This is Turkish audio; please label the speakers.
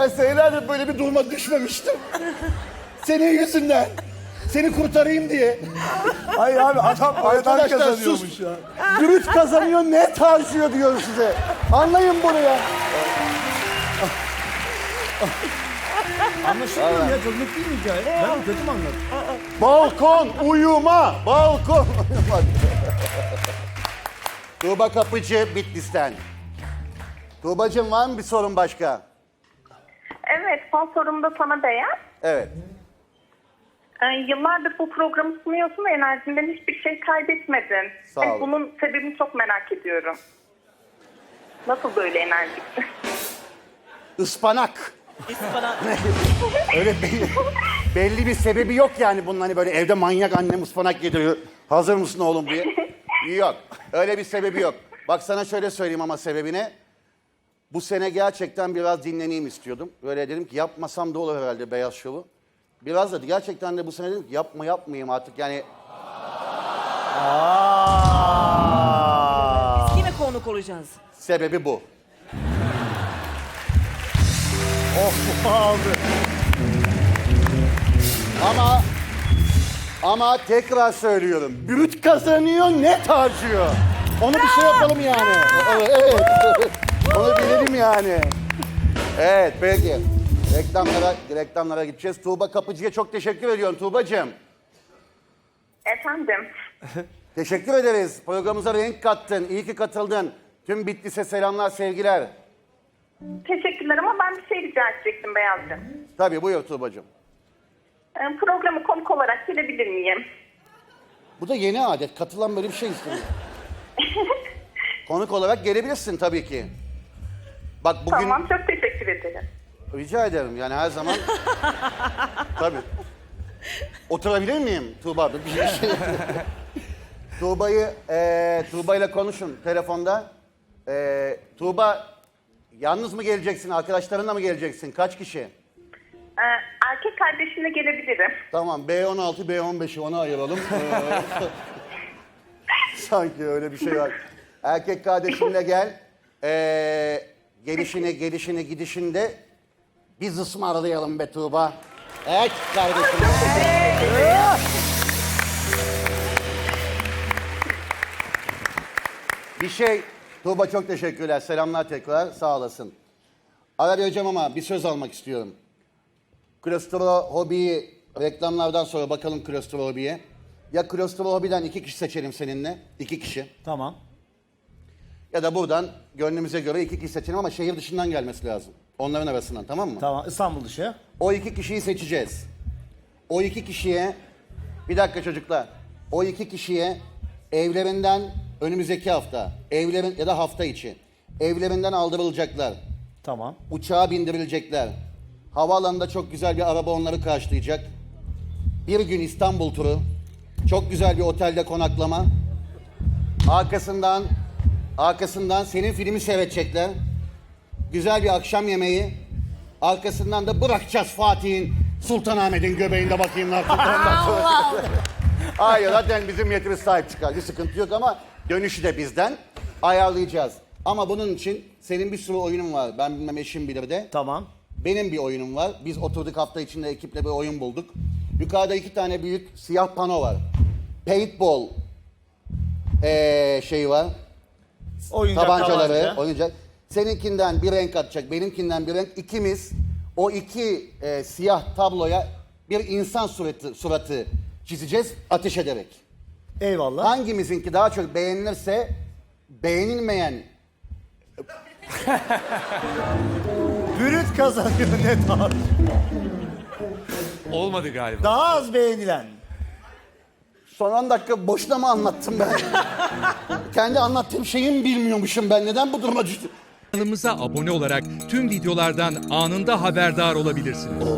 Speaker 1: Ben senelerdir böyle bir duruma düşmemiştim. Senin yüzünden. Seni kurtarayım diye.
Speaker 2: Hayır abi adam paradan
Speaker 1: Arkadaşlar
Speaker 2: kazanıyormuş
Speaker 1: sus.
Speaker 2: ya.
Speaker 1: Brüt kazanıyor net harcıyor diyorum size. Anlayın bunu ya.
Speaker 2: Anlaşılmıyor ya çok net değil mi hikaye? Ben kötü mü anladım?
Speaker 1: Balkon uyuma. Balkon uyuma. Tuğba Kapıcı Bitlis'ten. Tuğbacığım var mı bir sorun başka?
Speaker 3: Evet, son sorum da sana Beyan.
Speaker 1: Evet.
Speaker 3: Ee, yıllardır bu programı sunuyorsun ve enerjinden hiçbir şey kaybetmedin.
Speaker 1: Sağ
Speaker 3: Hani
Speaker 1: ol.
Speaker 3: bunun sebebini çok merak ediyorum. Nasıl böyle enerjiksin?
Speaker 1: Ispanak. Öyle belli, belli bir sebebi yok yani bunun hani böyle evde manyak annem ıspanak yediriyor. Hazır mısın oğlum diye. Yok. Öyle bir sebebi yok. Bak sana şöyle söyleyeyim ama sebebini. Bu sene gerçekten biraz dinleneyim istiyordum. Böyle dedim ki yapmasam da olur herhalde Beyaz Şov'u. Biraz da gerçekten de bu sene dedim ki yapma yapmayayım artık yani.
Speaker 2: Aa.
Speaker 4: Kime konuk olacağız?
Speaker 1: Sebebi bu.
Speaker 2: Of abi.
Speaker 1: Ama ama tekrar söylüyorum. Brüt kazanıyor, net harcıyor. Onu bir şey yapalım yani. Evet. Yani. Evet peki. Reklamlara, reklamlara gideceğiz. Tuğba Kapıcı'ya çok teşekkür ediyorum Tuğba'cığım.
Speaker 3: Efendim,
Speaker 1: Teşekkür ederiz. Programımıza renk kattın. İyi ki katıldın. Tüm Bitlis'e selamlar, sevgiler.
Speaker 3: teşekkürler ama ben bir şey rica edecektim Beyazcığım.
Speaker 1: Tabii buyur Tuğba'cığım.
Speaker 3: Ee, programı konuk olarak gelebilir miyim?
Speaker 1: Bu da yeni adet. Katılan böyle bir şey istemiyor. Konuk olarak gelebilirsin tabii ki. Bak bugün...
Speaker 3: Tamam, çok teşekkür ederim.
Speaker 1: Rica ederim yani her zaman. Tabii. Oturabilir miyim Tuğba? Bir şey. Tuğba'yı, eee Tuğba ile konuşun telefonda. Eee Tuğba yalnız mı geleceksin, arkadaşlarınla mı geleceksin? Kaç kişi?
Speaker 3: Ee, erkek kardeşimle gelebilirim.
Speaker 1: Tamam B16, B15'i ona ayıralım. Ee, Sanki öyle bir şey var. Erkek kardeşinle gel. Ee, gelişini, gelişini, gidişini de biz ısmarlayalım be Tuğba. Evet kardeşim. bir şey, Tuğba çok teşekkürler. Selamlar tekrar. Sağ olasın. Ara vereceğim ama bir söz almak istiyorum. Klostro hobiyi reklamlardan sonra bakalım klostro hobiye. Ya klostro hobiden iki kişi seçelim seninle. iki kişi.
Speaker 2: Tamam.
Speaker 1: Ya da buradan gönlümüze göre iki kişi seçelim ama şehir dışından gelmesi lazım. Onların arasından tamam mı?
Speaker 2: Tamam İstanbul dışı.
Speaker 1: O iki kişiyi seçeceğiz. O iki kişiye, bir dakika çocuklar. O iki kişiye evlerinden önümüzdeki hafta, evlerin ya da hafta içi evlerinden aldırılacaklar.
Speaker 2: Tamam.
Speaker 1: Uçağa bindirilecekler. Havaalanında çok güzel bir araba onları karşılayacak. Bir gün İstanbul turu. Çok güzel bir otelde konaklama. Arkasından arkasından senin filmi seyredecekler. Güzel bir akşam yemeği. Arkasından da bırakacağız Fatih'in Sultanahmet'in göbeğinde bakayım artık. Ondan sonra. Hayır zaten bizim niyetimiz sahip çıkar. Bir sıkıntı yok ama dönüşü de bizden ayarlayacağız. Ama bunun için senin bir sürü oyunun var. Ben bilmem eşim bilir de.
Speaker 2: Tamam.
Speaker 1: Benim bir oyunum var. Biz oturduk hafta içinde ekiple bir oyun bulduk. Yukarıda iki tane büyük siyah pano var. Paintball ee, şeyi var.
Speaker 2: Oyuncak
Speaker 1: Tabancaları,
Speaker 2: tabanca.
Speaker 1: oyuncak. Seninkinden bir renk atacak, benimkinden bir renk. İkimiz o iki e, siyah tabloya bir insan suratı, suratı çizeceğiz ateş ederek.
Speaker 2: Eyvallah.
Speaker 1: Hangimizinki daha çok beğenilirse beğenilmeyen
Speaker 2: Brüt kazanıyor net abi.
Speaker 5: Olmadı galiba.
Speaker 2: Daha az beğenilen.
Speaker 1: Son 10 dakika boşuna mı anlattım ben? Kendi anlattığım şeyi mi bilmiyormuşum ben? Neden bu duruma düştüm?
Speaker 5: Kanalımıza abone olarak tüm videolardan anında haberdar olabilirsiniz.